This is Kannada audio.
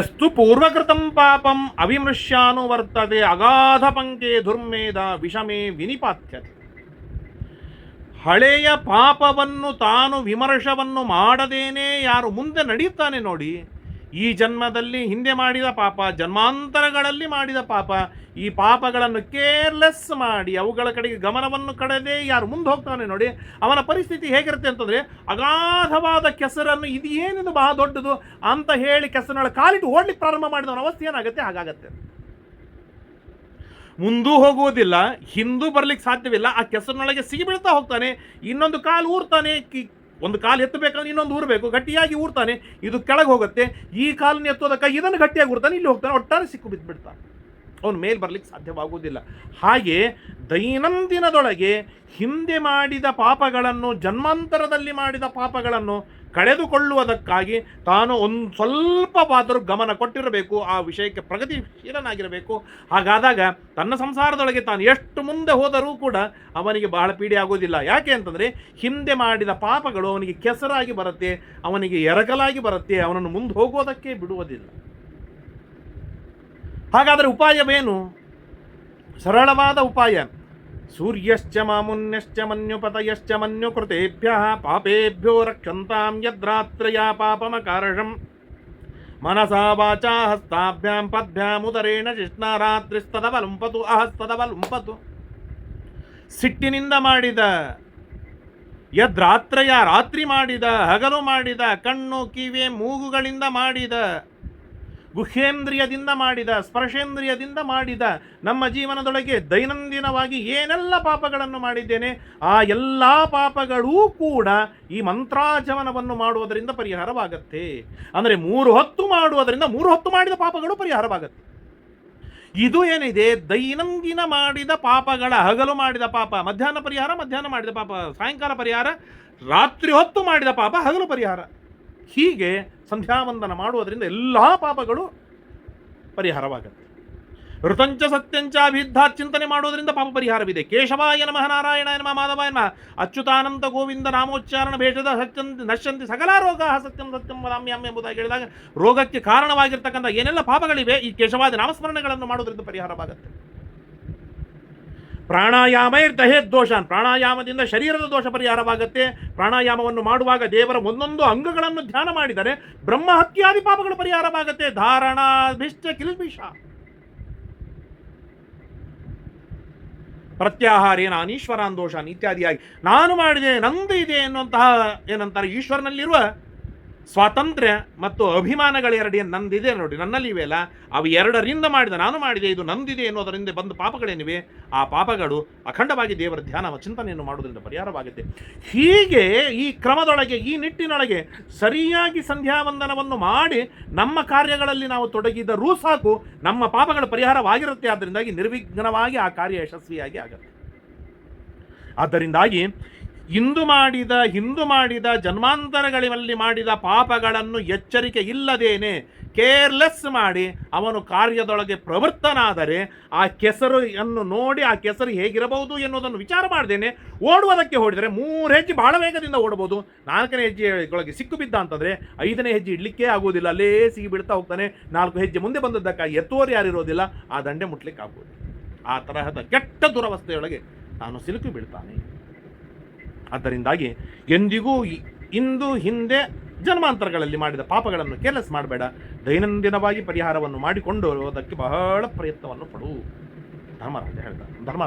ಎಸ್ತು ಪೂರ್ವಕೃತಂ ಪಾಪಂ ಅವಿಮೃಶ್ಯಾನುವರ್ತದೆ ಅಗಾಧ ಪಂಕೆ ದುರ್ಮೇಧ ವಿಷಮೇ ವಿನಿಪಾತ್ಯತೆ. ಹಳೆಯ ಪಾಪವನ್ನು ತಾನು ವಿಮರ್ಶವನ್ನು ಮಾಡದೇನೆ, ಯಾರು ಮುಂದೆ ನಡೆಯುತ್ತಾನೆ ನೋಡಿ ಈ ಜನ್ಮದಲ್ಲಿ ಹಿಂದೆ ಮಾಡಿದ ಪಾಪ, ಜನ್ಮಾಂತರಗಳಲ್ಲಿ ಮಾಡಿದ ಪಾಪ, ಈ ಪಾಪಗಳನ್ನು ಕೇರ್ಲೆಸ್ ಮಾಡಿ ಅವುಗಳ ಕಡೆಗೆ ಗಮನವನ್ನು ಕಡದೆ ಯಾರು ಮುಂದೆ ಹೋಗ್ತಾನೆ ನೋಡಿ, ಅವನ ಪರಿಸ್ಥಿತಿ ಹೇಗಿರುತ್ತೆ ಅಂತಂದರೆ, ಅಗಾಧವಾದ ಕೆಸರನ್ನು ಇದು ಏನಿದು ಬಹಳ ದೊಡ್ಡದು ಅಂತ ಹೇಳಿ ಕೆಸರಿನೊಳಗೆ ಕಾಲಿಟ್ಟು ಓಡ್ಲಿಕ್ಕೆ ಪ್ರಾರಂಭ ಮಾಡಿದವನ ಅವಸ್ಥೆ ಏನಾಗುತ್ತೆ? ಹಾಗಾಗತ್ತೆ. ಮುಂದೂ ಹೋಗುವುದಿಲ್ಲ, ಹಿಂದೂ ಬರ್ಲಿಕ್ಕೆ ಸಾಧ್ಯವಿಲ್ಲ, ಆ ಕೆಸರಿನೊಳಗೆ ಸಿಗಿಬೀಳ್ತಾ ಹೋಗ್ತಾನೆ, ಇನ್ನೊಂದು ಕಾಲು ಊರ್ತಾನೆ ಒಂದು ಕಾಲು ಎತ್ತಬೇಕಂದ್ರೆ ಇನ್ನೊಂದು ಊರಬೇಕು. ಗಟ್ಟಿಯಾಗಿ ಊರ್ತಾನೆ, ಇದು ಕೆಳಗೆ ಹೋಗುತ್ತೆ. ಈ ಕಾಲನ್ನ ಎತ್ತೋದಕ್ಕೆ ಇದನ್ನು ಗಟ್ಟಿಯಾಗಿ ಊರ್ತಾನೆ, ಇಲ್ಲಿ ಹೋಗ್ತಾನೆ, ಒಟ್ಟಾರೆ ಸಿಕ್ಕು ಬಿದ್ದುಬಿಡ್ತಾನೆ ಅವನು ಮೇಲೆ ಬರಲಿಕ್ಕೆ ಸಾಧ್ಯವಾಗುವುದಿಲ್ಲ. ಹಾಗೆ ದೈನಂದಿನದೊಳಗೆ ಹಿಂದೆ ಮಾಡಿದ ಪಾಪಗಳನ್ನು, ಜನ್ಮಾಂತರದಲ್ಲಿ ಮಾಡಿದ ಪಾಪಗಳನ್ನು ಕಳೆದುಕೊಳ್ಳುವುದಕ್ಕಾಗಿ ತಾನು ಒಂದು ಸ್ವಲ್ಪವಾದರೂ ಗಮನ ಕೊಟ್ಟಿರಬೇಕು, ಆ ವಿಷಯಕ್ಕೆ ಪ್ರಗತಿಶೀಲನಾಗಿರಬೇಕು. ಹಾಗಾದಾಗ ತನ್ನ ಸಂಸಾರದೊಳಗೆ ತಾನು ಎಷ್ಟು ಮುಂದೆ ಹೋದರೂ ಕೂಡ ಅವನಿಗೆ ಬಹಳ ಪೀಡೆ ಆಗೋದಿಲ್ಲ ಯಾಕೆ ಅಂತಂದರೆ ಹಿಂದೆ ಮಾಡಿದ ಪಾಪಗಳು ಅವನಿಗೆ ಕೆಸರಾಗಿ ಬರುತ್ತೆ, ಅವನಿಗೆ ಎರಗಲಾಗಿ ಬರುತ್ತೆ, ಅವನನ್ನು ಮುಂದೆ ಹೋಗೋದಕ್ಕೆ ಬಿಡುವುದಿಲ್ಲ. ಹಾಗಾದರೆ ಉಪಾಯವೇನು? ಸರಳವಾದ ಉಪಾಯ. ಸೂರ್ಯಶ್ಚ ಮಾಮುನ್ಯಶ್ಚ ಮನ್ಯುಪತಯಶ್ಚ ಮನ್ಯುಕೃತೆಭ್ಯ ಪಾಪೇಭ್ಯೋ ರಕ್ಷಂತಾಂ ಯದ್ರಾತ್ರಯ ಪಾಪಮಕಾರಷಂ ಮನಸಾ ವಾಚಾ ಹಸ್ತಾಭ್ಯಾಂ ಪದ್ಭ್ಯಾಂ ಉದರೇಣ ಜಿಷ್ಣಾರಾತ್ರಿಸ್ತದವಲುಂಪತು ಅಹಸ್ತದವಲುಂಪತು ಸಿಟ್ಟಿನಿಂದ ಮಾಡಿದ ಯದ್ರಾತ್ರಯ ರಾತ್ರಿ ಮಾಡಿದ ಹಗಲು ಮಾಡಿದ ಕಣ್ಣು ಕಿವಿ ಮೂಗುಗಳಿಂದ ಮಾಡಿದ ಗುಹ್ಯೇಂದ್ರಿಯದಿಂದ ಮಾಡಿದ, ಸ್ಪರ್ಶೇಂದ್ರಿಯದಿಂದ ಮಾಡಿದ, ನಮ್ಮ ಜೀವನದೊಳಗೆ ದೈನಂದಿನವಾಗಿ ಏನೆಲ್ಲ ಪಾಪಗಳನ್ನು ಮಾಡಿದ್ದೇನೆ, ಆ ಎಲ್ಲ ಪಾಪಗಳೂ ಕೂಡ ಈ ಮಂತ್ರಾಚಮನವನ್ನು ಮಾಡುವುದರಿಂದ ಪರಿಹಾರವಾಗತ್ತೆ. ಅಂದರೆ ಮೂರು ಹೊತ್ತು ಮಾಡುವುದರಿಂದ ಮೂರು ಹೊತ್ತು ಮಾಡಿದ ಪಾಪಗಳು ಪರಿಹಾರವಾಗತ್ತೆ. ಇದು ಏನಿದೆ? ದೈನಂದಿನ ಮಾಡಿದ ಪಾಪಗಳ ಹಗಲು ಮಾಡಿದ ಪಾಪ, ಮಧ್ಯಾಹ್ನ ಪರಿಹಾರ, ಮಧ್ಯಾಹ್ನ ಮಾಡಿದ ಪಾಪ, ಸಾಯಂಕಾಲ ಪರಿಹಾರ, ರಾತ್ರಿ ಹೊತ್ತು ಮಾಡಿದ ಪಾಪ, ಹಗಲು ಪರಿಹಾರ. ಹೀಗೆ ಸಂಧ್ಯಾವಂದನ ಮಾಡುವುದರಿಂದ ಎಲ್ಲ ಪಾಪಗಳು ಪರಿಹಾರವಾಗುತ್ತೆ. ಋತಂಚ ಸತ್ಯಂಚ ಅಭಿದ್ಧ ಚಿಂತನೆ ಮಾಡುವುದರಿಂದ ಪಾಪ ಪರಿಹಾರವಿದೆ. ಕೇಶವಾಯ ನಮಃ ನಾರಾಯಣ ನಮಃ ಮಾಧವಾಯ ನಮಃ ಅಚ್ಯುತಾನಂತ ಗೋವಿಂದ ನಾಮೋಚ್ಚಾರಣ ಭೇಷದ ಸತ್ಯಂತ ನಶ್ಯಂತಿ ಸಕಲ ರೋಗ ಸತ್ಯಂ ಸತ್ಯಂ ವದಾಮ್ಯಾಮ್ ಎಂಬುದಾಗಿ ಹೇಳಿದಾಗ ರೋಗಕ್ಕೆ ಕಾರಣವಾಗಿರ್ತಕ್ಕಂಥ ಏನೆಲ್ಲ ಪಾಪಗಳಿವೆ ಈ ಕೇಶವಾದ ನಾಮಸ್ಮರಣೆಗಳನ್ನು ಮಾಡುವುದರಿಂದ ಪರಿಹಾರವಾಗುತ್ತೆ. ಪ್ರಾಣಾಯಾಮ ದಹೇ ದೋಷ ಪ್ರಾಣಾಯಾಮದಿಂದ ಶರೀರದ ದೋಷ ಪರಿಹಾರವಾಗುತ್ತೆ. ಪ್ರಾಣಾಯಾಮವನ್ನು ಮಾಡುವಾಗ ದೇವರ ಒಂದೊಂದು ಅಂಗಗಳನ್ನು ಧ್ಯಾನ ಮಾಡಿದರೆ ಬ್ರಹ್ಮ ಹತ್ಯಾದಿ ಪಾಪಗಳು ಪರಿಹಾರವಾಗುತ್ತೆ. ಧಾರಣಾಭಿಷ್ಟ ಕಿಲ್ಬಿಷ ಪ್ರತ್ಯಾಹಾರೇನ ಅನೀಶ್ವರಾನ್ ದೋಷಾನ್ ಇತ್ಯಾದಿಯಾಗಿ. ನಾನು ಮಾಡಿದೆ, ನಂದು ಇದೆ ಎನ್ನುವಂತಹ ಏನಂತಾರೆ ಈಶ್ವರನಲ್ಲಿರುವ ಸ್ವಾತಂತ್ರ್ಯ ಮತ್ತು ಅಭಿಮಾನಗಳೆರಡು ನಂದಿದೆ ನೋಡಿ ನನ್ನಲ್ಲಿ ಇವೆಯಲ್ಲ ಅವು ಎರಡರಿಂದ ಮಾಡಿದ, ನಾನು ಮಾಡಿದೆ, ಇದು ನಂದಿದೆ ಎನ್ನುವುದರಿಂದ ಬಂದ ಪಾಪಗಳೇನಿವೆ? ಆ ಪಾಪಗಳು ಅಖಂಡವಾಗಿ ದೇವರ ಧ್ಯಾನ ಚಿಂತನೆಯನ್ನು ಮಾಡುವುದರಿಂದ ಪರಿಹಾರವಾಗುತ್ತೆ. ಹೀಗೆ ಈ ಕ್ರಮದೊಳಗೆ, ಈ ನಿಟ್ಟಿನೊಳಗೆ ಸರಿಯಾಗಿ ಸಂಧ್ಯಾವಂದನವನ್ನು ಮಾಡಿ ನಮ್ಮ ಕಾರ್ಯಗಳಲ್ಲಿ ನಾವು ತೊಡಗಿದರೂ ಸಾಕು, ನಮ್ಮ ಪಾಪಗಳ ಪರಿಹಾರವಾಗಿರುತ್ತೆ. ಆದ್ದರಿಂದಾಗಿ ನಿರ್ವಿಘ್ನವಾಗಿ ಆ ಕಾರ್ಯ ಯಶಸ್ವಿಯಾಗಿ ಆಗುತ್ತೆ. ಆದ್ದರಿಂದಾಗಿ ಇಂದು ಮಾಡಿದ, ಹಿಂದು ಮಾಡಿದ ಜನ್ಮಾಂತರಗಳಲ್ಲಿ ಮಾಡಿದ ಪಾಪಗಳನ್ನು ಎಚ್ಚರಿಕೆ ಇಲ್ಲದೇನೆ ಕೇರ್ಲೆಸ್ ಮಾಡಿ ಅವನು ಕಾರ್ಯದೊಳಗೆ ಪ್ರವೃತ್ತನಾದರೆ ಆ ಕೆಸರನ್ನು ನೋಡಿ ಆ ಕೆಸರು ಹೇಗಿರಬಹುದು ಎನ್ನುವುದನ್ನು ವಿಚಾರ ಮಾಡ್ದೇನೆ. ಓಡುವುದಕ್ಕೆ ಓಡಿದರೆ ಮೂರು ಹೆಜ್ಜೆ ಬಹಳ ವೇಗದಿಂದ ಓಡಬಹುದು. ನಾಲ್ಕನೇ ಹೆಜ್ಜೆಯೊಳಗೆ ಸಿಕ್ಕು ಬಿದ್ದ ಅಂತಂದರೆ ಐದನೇ ಹೆಜ್ಜೆ ಇಡ್ಲಿಕ್ಕೆ ಆಗುವುದಿಲ್ಲ. ಅಲ್ಲೇ ಸಿಗಿ ಬಿಡ್ತಾ ಹೋಗ್ತಾನೆ. ನಾಲ್ಕು ಹೆಜ್ಜೆ ಮುಂದೆ ಬಂದದ್ದಕ್ಕಾಗಿ ಎತ್ತುವವರು ಯಾರಿರೋದಿಲ್ಲ ಆ ದಂಡೆ ಮುಟ್ಲಿಕ್ಕೆ ಆಗುವುದು ಆ ತರಹದ ಕೆಟ್ಟ ದುರವಸ್ಥೆಯೊಳಗೆ ತಾನು ಸಿಲುಕಿ ಬೀಳ್ತಾನೆ. ಆದ್ದರಿಂದಾಗಿ ಎಂದಿಗೂ ಇಂದು ಹಿಂದೆ ಜನ್ಮಾಂತರಗಳಲ್ಲಿ ಮಾಡಿದ ಪಾಪಗಳನ್ನು ಕೇರ್ಲೆಸ್ ಮಾಡಬೇಡ. ದೈನಂದಿನವಾಗಿ ಪರಿಹಾರವನ್ನು ಮಾಡಿಕೊಂಡು ಅದಕ್ಕೆ ಬಹಳ ಪ್ರಯತ್ನವನ್ನು ಪಡು. ಧರ್ಮರಾಜ ಹೇಳ್ತಾರೆ ಧರ್ಮರಾಜ.